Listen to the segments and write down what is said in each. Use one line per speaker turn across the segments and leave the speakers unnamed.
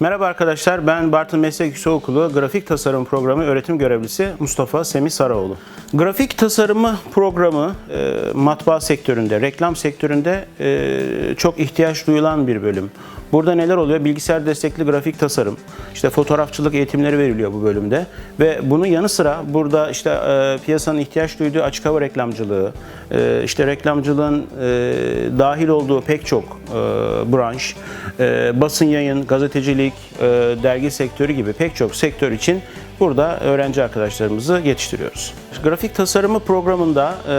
Merhaba arkadaşlar, ben Bartın Meslek Yüksekokulu Grafik Tasarım Programı öğretim görevlisi Mustafa Semih Saraoğlu. Grafik tasarımı programı e, matbaa sektöründe, reklam sektöründe e, çok ihtiyaç duyulan bir bölüm. Burada neler oluyor? Bilgisayar destekli grafik tasarım, işte fotoğrafçılık eğitimleri veriliyor bu bölümde ve bunun yanı sıra burada işte e, piyasanın ihtiyaç duyduğu açık hava reklamcılığı, e, işte reklamcılığın e, dahil olduğu pek çok e, branş, e, basın yayın, gazetecilik, e, dergi sektörü gibi pek çok sektör için burada öğrenci arkadaşlarımızı yetiştiriyoruz. Grafik tasarımı programında e,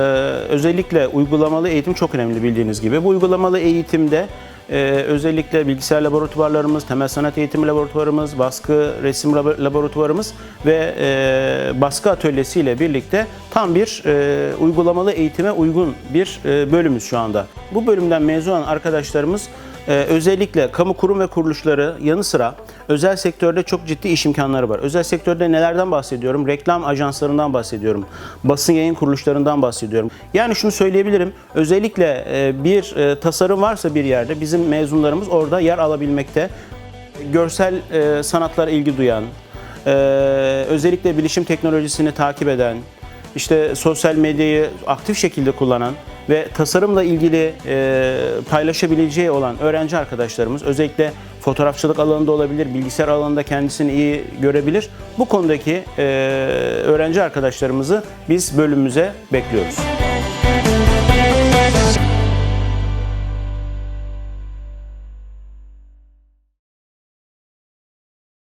özellikle uygulamalı eğitim çok önemli bildiğiniz gibi. Bu uygulamalı eğitimde ee, özellikle bilgisayar laboratuvarlarımız, temel sanat eğitimi laboratuvarımız, baskı resim labo- laboratuvarımız ve e, baskı atölyesiyle birlikte tam bir e, uygulamalı eğitime uygun bir e, bölümümüz şu anda. Bu bölümden mezun arkadaşlarımız e, özellikle kamu kurum ve kuruluşları yanı sıra özel sektörde çok ciddi iş imkanları var. Özel sektörde nelerden bahsediyorum? Reklam ajanslarından bahsediyorum. Basın yayın kuruluşlarından bahsediyorum. Yani şunu söyleyebilirim. Özellikle e, bir e, tasarım varsa bir yerde bizim mezunlarımız orada yer alabilmekte. Görsel e, sanatlara ilgi duyan, e, özellikle bilişim teknolojisini takip eden, işte sosyal medyayı aktif şekilde kullanan ve tasarımla ilgili e, paylaşabileceği olan öğrenci arkadaşlarımız özellikle fotoğrafçılık alanında olabilir, bilgisayar alanında kendisini iyi görebilir. Bu konudaki e, öğrenci arkadaşlarımızı biz bölümümüze bekliyoruz.